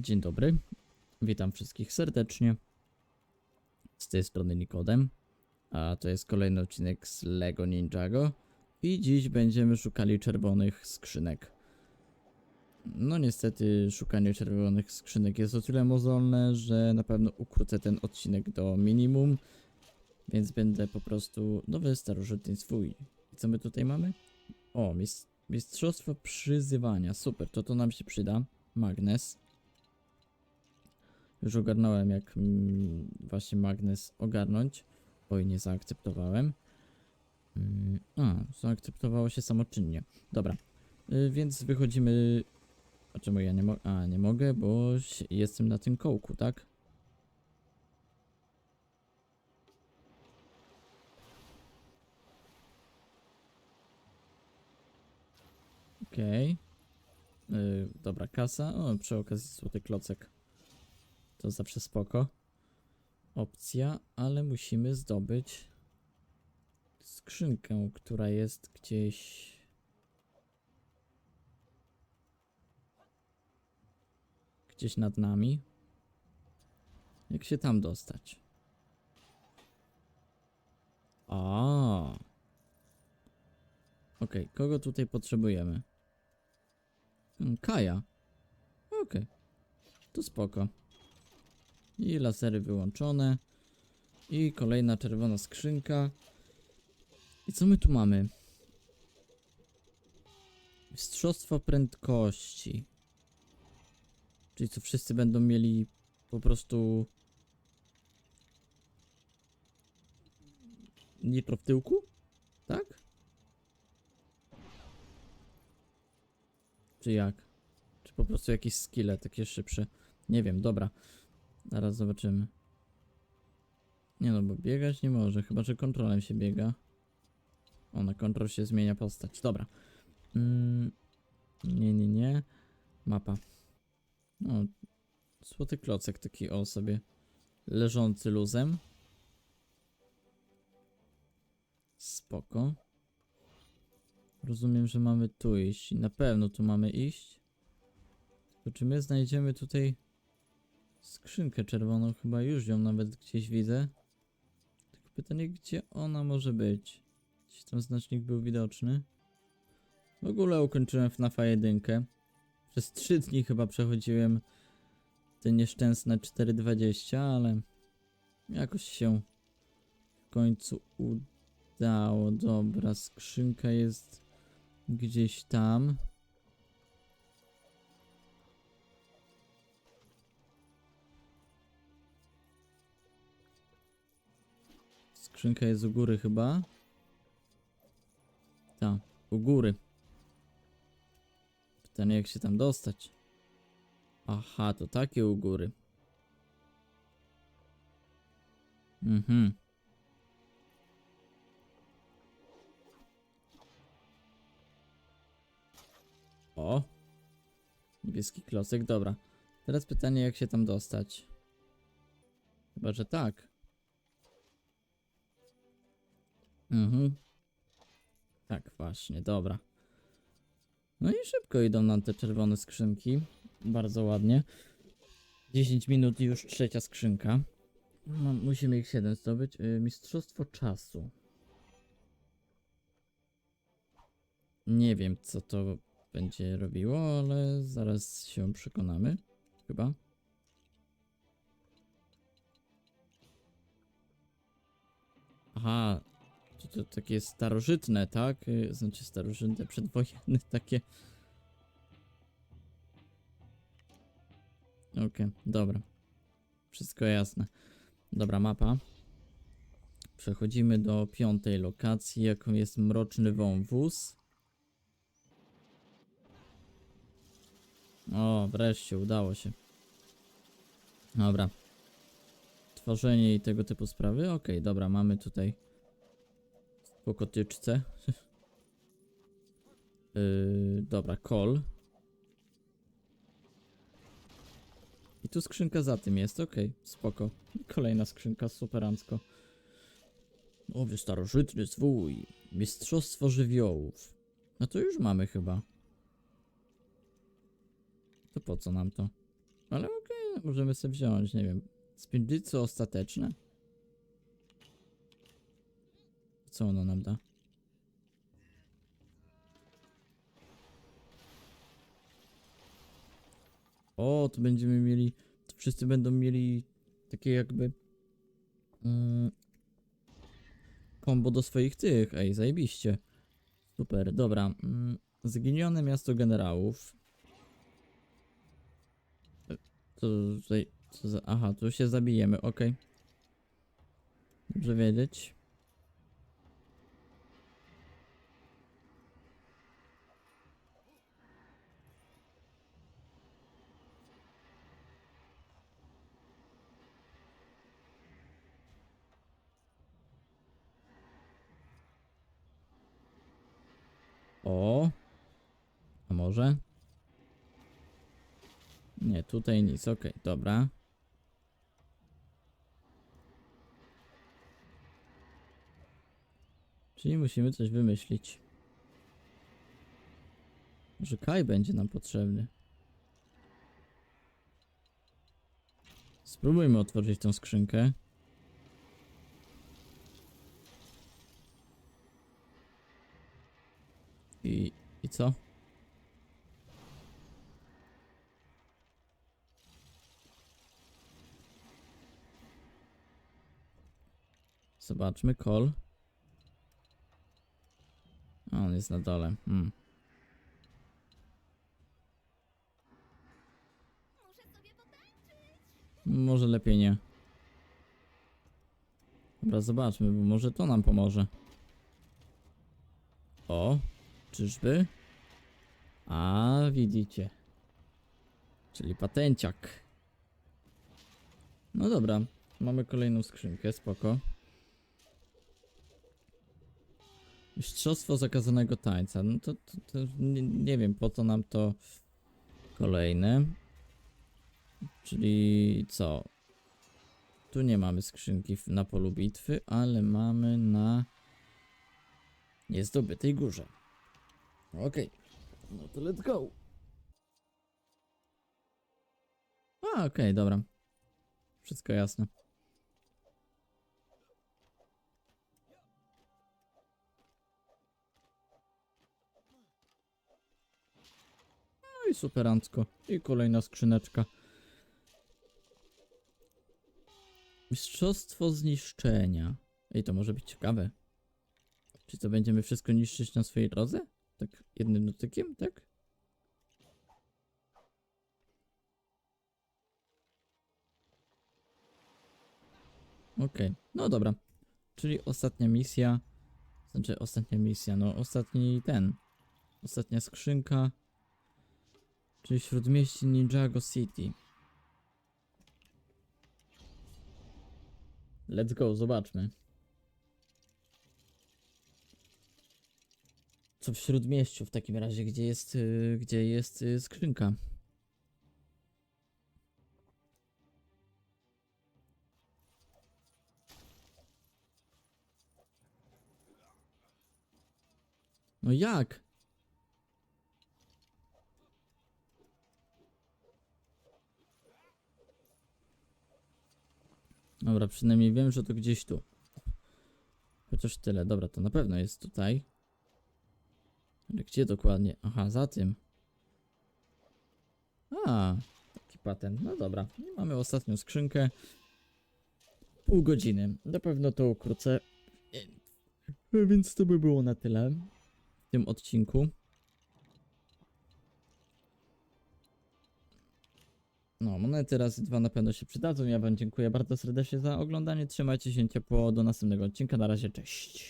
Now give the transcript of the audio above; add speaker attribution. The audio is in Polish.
Speaker 1: Dzień dobry. Witam wszystkich serdecznie. Z tej strony Nikodem. A to jest kolejny odcinek z Lego Ninjago. I dziś będziemy szukali czerwonych skrzynek. No niestety szukanie czerwonych skrzynek jest o tyle mozolne, że na pewno ukrócę ten odcinek do minimum. Więc będę po prostu nowy starożytny swój. I co my tutaj mamy? O, mis mistrzostwo przyzywania. Super, to to nam się przyda. Magnes. Już ogarnąłem, jak mm, właśnie magnes ogarnąć. Oj, nie zaakceptowałem. Mm, a, zaakceptowało się samoczynnie. Dobra, y, więc wychodzimy. A czemu ja nie mogę? A, nie mogę, bo jestem na tym kołku, tak? Okej. Y, dobra, kasa. O, przy okazji złoty klocek. To zawsze spoko. Opcja, ale musimy zdobyć skrzynkę, która jest gdzieś. Gdzieś nad nami. Jak się tam dostać? A. Okej, kogo tutaj potrzebujemy? Mm, Kaja. Okej. To spoko. I lasery wyłączone. I kolejna czerwona skrzynka. I co my tu mamy? Mistrzostwo prędkości. Czyli co wszyscy będą mieli po prostu nitro w tyłku? Tak? Czy jak? Czy po prostu jakieś skille takie szybsze? Nie wiem, dobra. Zaraz zobaczymy. Nie no, bo biegać nie może, chyba że kontrolem się biega. O, na kontrol się zmienia postać. Dobra. Mm, nie, nie, nie. Mapa. No, złoty klocek taki o sobie leżący luzem. Spoko. Rozumiem, że mamy tu iść. Na pewno tu mamy iść. Tylko czy my znajdziemy tutaj skrzynkę czerwoną? Chyba już ją nawet gdzieś widzę. Tylko pytanie, gdzie ona może być? Gdzieś tam znacznik był widoczny. W ogóle ukończyłem FNAFa 1. Przez 3 dni chyba przechodziłem te nieszczęsne 4.20, ale jakoś się w końcu udało. Dobra, skrzynka jest gdzieś tam. Skrzynka jest u góry chyba. Tak, u góry. Pytanie jak się tam dostać. Aha, to takie u góry. Mhm. O. Niebieski klocek, dobra. Teraz pytanie jak się tam dostać. Chyba, że tak. Mhm. Tak, właśnie, dobra. No i szybko idą nam te czerwone skrzynki. Bardzo ładnie. 10 minut i już trzecia skrzynka. No, musimy ich 7 zdobyć. Y, mistrzostwo czasu. Nie wiem, co to będzie robiło, ale zaraz się przekonamy. Chyba. Aha, to, takie starożytne, tak? Y, Znaczy starożytne, przedwojenne takie. Okej, dobra. Wszystko jasne. Dobra, mapa. Przechodzimy do piątej lokacji, jaką jest Mroczny Wąwóz. O, wreszcie udało się. Dobra. Tworzenie i tego typu sprawy. Okej, dobra, mamy tutaj po kotyczce. yy, dobra, kol. I tu skrzynka za tym jest, okej, spoko. Kolejna skrzynka, superancko. Nowy starożytny zwój. Mistrzostwo żywiołów. No to już mamy chyba. To po co nam to? Ale okej, możemy sobie wziąć, nie wiem, spindzicy ostateczne. Co ono nam da? O, to będziemy mieli, to wszyscy będą mieli takie jakby mm, kombo do swoich tych, ej, zajebiście. Super, dobra. Mm, zginione miasto generałów. To tutaj, co za, aha, tu się zabijemy, okej. Dobrze wiedzieć. O. A może? Nie, tutaj nic, okej, dobra. Czyli musimy coś wymyślić. Może Kaj będzie nam potrzebny. Spróbujmy otworzyć tą skrzynkę. I, i co? Zobaczmy, kol. On jest na dole. Hmm. Może lepiej nie. Dobra, zobaczmy, bo może to nam pomoże. O, czyżby? A, widzicie. Czyli patenciak. No dobra, mamy kolejną skrzynkę, spoko. Mistrzostwo zakazanego tańca. No to, to, to nie, nie wiem po co nam to kolejne. Czyli co? Tu nie mamy skrzynki na polu bitwy, ale mamy na niezdobytej górze. Okej, no to let's go. A, okej, dobra. Wszystko jasne. No i superancko. I kolejna skrzyneczka. Mistrzostwo zniszczenia. Ej, to może być ciekawe. Czy to będziemy wszystko niszczyć na swojej drodze? Tak jednym dotykiem, tak? Okej, no dobra. Czyli ostatnia misja. Znaczy, ostatnia misja, no ostatni ten. Ostatnia skrzynka. Czyli śródmieście Ninjago City. Let's go, zobaczmy. Co w śródmieściu w takim razie, gdzie jest, y, gdzie jest y, skrzynka? No jak? Dobra, przynajmniej wiem, że to gdzieś tu. Chociaż tyle. Dobra, to na pewno jest tutaj. Ale gdzie dokładnie? Aha, za tym. A, taki patent. No dobra. I mamy ostatnią skrzynkę. Pół godziny. Na pewno to ukrócę. E, Więc to by było na tyle w tym odcinku. No, monety razy dwa na pewno się przydadzą. Ja wam dziękuję bardzo serdecznie za oglądanie. Trzymajcie się ciepło. Do następnego odcinka. Na razie, cześć.